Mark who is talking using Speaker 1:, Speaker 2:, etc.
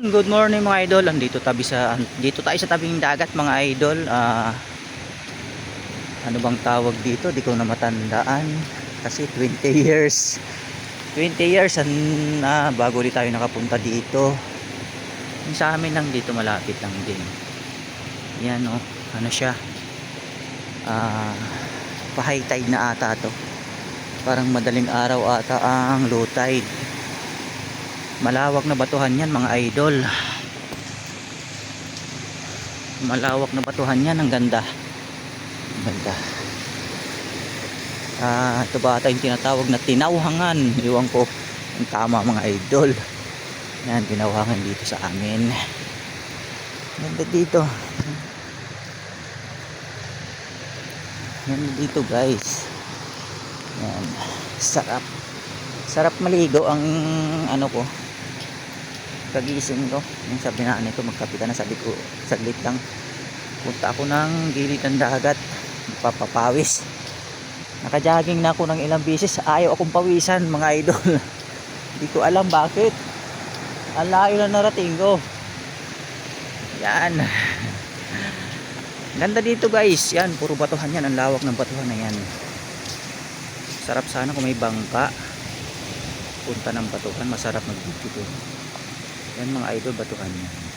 Speaker 1: Good morning mga idol. Andito tabi sa dito tayo sa tabing dagat mga idol. Ah, ano bang tawag dito? Di ko na matandaan kasi 20 years. 20 years an ah, bago di tayo nakapunta dito. Yung sa amin lang dito malapit lang din. Yan oh, ano siya? Ah, pa-high tide na ata to. Parang madaling araw ata ang low tide malawak na batuhan yan mga idol. Malawak na batuhan yan ang ganda. Ganda. Ah ito ba ata yung tinatawag na tinawhangan? Iwan ko. Ang tama mga idol. Yan tinawhangan dito sa amin. Ganda dito. Ganda dito guys. Yan. Sarap. Sarap maligo ang ano ko kagising ko yung sabi na ko magkape ka na sabi ko saglit lang. Punta ako ng gilid ng dagat papapawis nakajogging na ako ng ilang beses ayaw akong pawisan mga idol. Hindi ko alam bakit. Ang layo na narating ko. Yan. Ganda dito guys. Yan puro batuhan yan. Ang lawak ng batuhan na yan. Sarap sana kung may bangka. Punta ng batuhan masarap mag dito yan mga idol batuhan yan